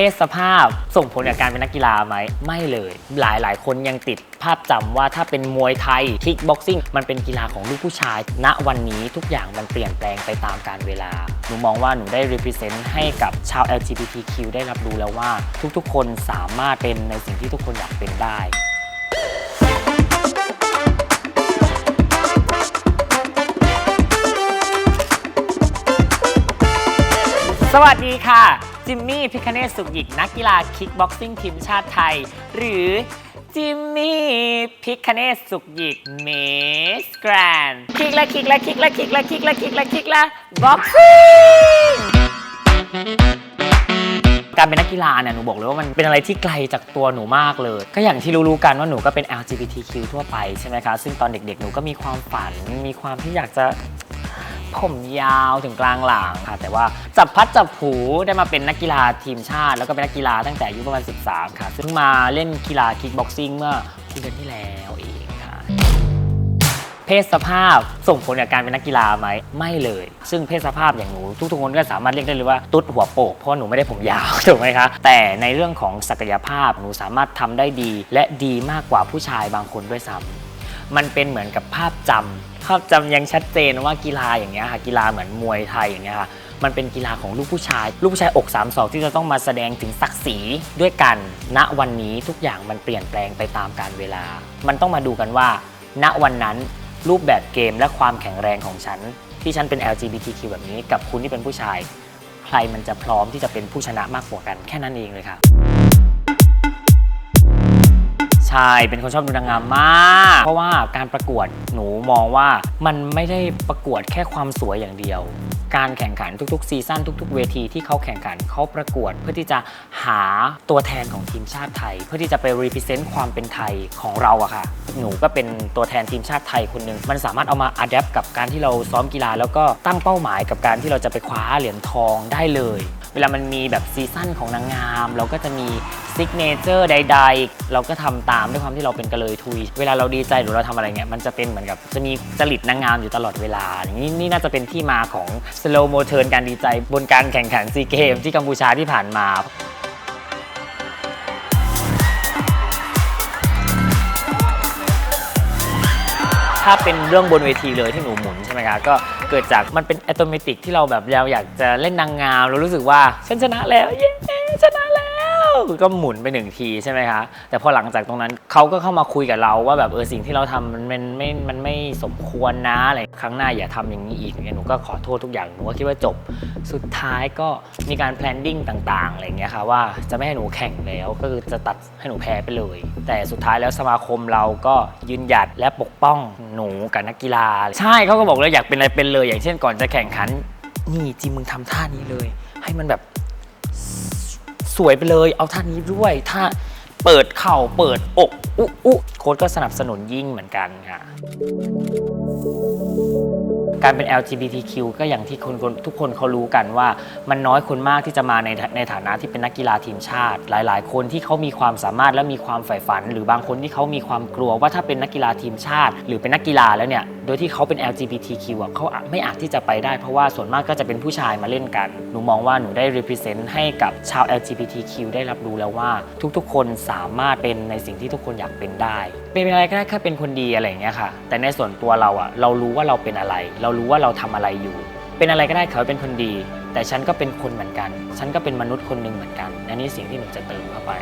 เพศสภาพส่งผลกับการเป็นนักกีฬาไหม ไม่เลย หลายหลายคนยังติดภาพจำว่าถ้าเป็นมวยไทยคิกบ็อกซิ่งมันเป็นกีฬาของลูกผู้ชาย ณวันนี้ทุกอย่างมันเปลี่ยนแปลงไปตามกาลเวลา หนูมองว่าหนูได้ represent ให้กับชาว LGBTQ ได้รับรู้แล้วว่าทุกๆ คนสามารถเป็นในสิ่งที่ทุกคนอยากเป็นได้สวัสดีค่ะ จิมมี่พิคเนสสุขหยิกนักกีฬาคิกบ็อกซิ่งทีมชาติไทย หรือ จิมมี่พิคเนสสุขหยิกเมสแกรนคิกละคิกละคิกละคิกละคิกละคิกละคิกละบ็อกซิ่งการเป็นนักกีฬาเนี่ยหนูบอกเลยว่ามันเป็นอะไรที่ไกลจากตัวหนูมากเลย ก็อย่างที่รู้ๆกันว่าหนูก็เป็น LGBTQ ทั่วไปใช่ไหมคะ ซึ่งตอนเด็กๆ หนูก็มีความฝัน มีความที่อยากจะ ผมยาวถึงกลางหลังค่ะ แต่ว่าจับพัดจับผูได้มาเป็นนักกีฬาทีมชาติ แล้วก็เป็นนักกีฬาตั้งแต่อายุประมาณ 13 ค่ะ ซึ่งมาเล่นกีฬาคิกบ็อกซิ่งเมื่อเดือนที่แล้วเองค่ะ เพศสภาพส่งผลกับการเป็นนักกีฬาไหมไม่เลย ซึ่งเพศสภาพอย่างหนูทุกๆคนก็สามารถเรียกได้เลยว่าตุ๊ดหัวโปกเพราะหนูไม่ได้ผมยาวถูกไหมคะแต่ในเรื่องของศักยภาพหนูสามารถทำได้ดี และดีมากกว่าผู้ชายบางคนด้วยซ้ำ มันเป็นเหมือนกับภาพจำภาพจำยังชัดเจนว่ากีฬาอย่างเงี้ยค่ะกีฬาเหมือนมวยไทยอย่างเงี้ยค่ะมันเป็นกีฬาของลูกผู้ชาย ลูกผู้ชายอก3ามศอกที่จะต้องมาแสดงถึงศักดิ์ศรีด้วยกัน ณวันนี้ทุกอย่างมันเปลี่ยนแปลงไปตามกาลเวลา มันต้องมาดูกันว่า ณวันนั้นรูปแบบเกมและความแข็งแรงของฉัน ที่ฉันเป็น LGBTQ แบบนี้ กับคุณที่เป็นผู้ชาย ใครมันจะพร้อมที่จะเป็นผู้ชนะมากกว่ากันแค่นั้นเองเลยค่ะ ใช่ เป็นคนชอบดูนางงามมาก เพราะว่าการประกวดหนูมองว่ามันไม่ได้ประกวดแค่ความสวยอย่างเดียว การแข่งขันทุกๆซีซั่นทุก ๆ เวทีที่เขาแข่งขันเขาประกวด เพื่อที่จะหาตัวแทนของทีมชาติไทย เพื่อที่จะไป represent ความเป็นไทยของเราอะค่ะ หนูก็เป็นตัวแทนทีมชาติไทยคนหนึ่งมันสามารถเอามา adapt กับการที่เราซ้อมกีฬา แล้วก็ตั้งเป้าหมายกับการที่เราจะไปคว้าเหรียญทองได้เลย เวลามันมีแบบซีซั่นของนางงาม เราก็จะมีซิกเนเจอร์ใด ๆ เราก็ทำตามด้วยความที่เราเป็นกระเลยทุย เวลาเราดีใจหรือเราทำอะไรเงี้ยมันจะเป็นเหมือนกับจะมีจริตนางงามอยู่ตลอดเวลาอย่างนี้นี่น่าจะเป็นที่มาของสโลโมเทิร์นการดีใจบนการแข่งขันซีเกมที่กัมพูชาที่ผ่านมา ถ้าเป็นเรื่องบนเวทีเลยที่หนูหมุนใช่ไหมครับก็เกิดจากมันเป็นอัตโนมัติที่เราแบบเราอยากจะเล่นนางงามเรารู้สึกว่าฉันชนะแล้วเย้ชนะแล้ว ก็หมุนไปหนึ่งทีใช่ไหมคะแต่พอหลังจากตรงนั้นเขาก็เข้ามาคุยกับเราว่าแบบเออสิ่งที่เราทำมันมันไม่มันไม่สมควรนะอะไรครั้งหน้าอย่าทำอย่างนี้อีกอย่างเงี้ยหนูก็ขอโทษทุกอย่างหนูก็คิดว่าจบสุดท้ายก็มีการ planning ต่างๆอะไรเงี้ยค่ะว่าจะไม่ให้หนูแข่งแล้วก็คือจะตัดให้หนูแพ้ไปเลย แต่สุดท้ายแล้วสมาคมเราก็ยืนหยัดและปกป้องหนูกับนักกีฬา ใช่เขาก็บอกเลยอยากเป็นอะไรเป็นเลย อย่างเช่นก่อนจะแข่งขันนี่จริงมึงทำท่านี้เลย ให้มันแบบ สวยไปเลยเอาท่านี้ด้วยท่าเปิดเข่าเปิดอกอุ๊อุ๊โค้ชก็สนับสนุนยิ่งเหมือนกันค่ะ การเป็น LGBTQ ก็อย่างที่คนทุกคนเขารู้กันว่า มันน้อยคนมากที่จะมาในในฐานะที่เป็นนักกีฬาทีมชาติ หลาย ๆ คนที่เขามีความสามารถและมีความใฝ่ฝัน หรือบางคนที่เขามีความกลัวว่าถ้าเป็นนักกีฬาทีมชาติ หรือเป็นนักกีฬาแล้วเนี่ย โดยที่เขาเป็น LGBTQ อะเขาไม่อาจที่จะไปได้เพราะว่าส่วนมากก็จะเป็นผู้ชายมาเล่นกัน หนูมองว่าหนูได้ represent ให้กับชาว LGBTQ ได้รับรู้แล้วว่าทุกๆ คนสามารถเป็นในสิ่งที่ทุกคนอยากเป็นได้ เป็นอะไรก็ได้แค่เป็นคนดีอะไรอย่างเงี้ยค่ะ แต่ในส่วนตัวเราอะเรารู้ว่าเราเป็นอะไร เรารู้ว่าเราทำอะไรอยู่ เป็นอะไรก็ได้เขาเป็นคนดี แต่ฉันก็เป็นคนเหมือนกัน ฉันก็เป็นมนุษย์คนหนึ่งเหมือนกันอันนี้สิ่งที่หนูจะเติมเข้าไป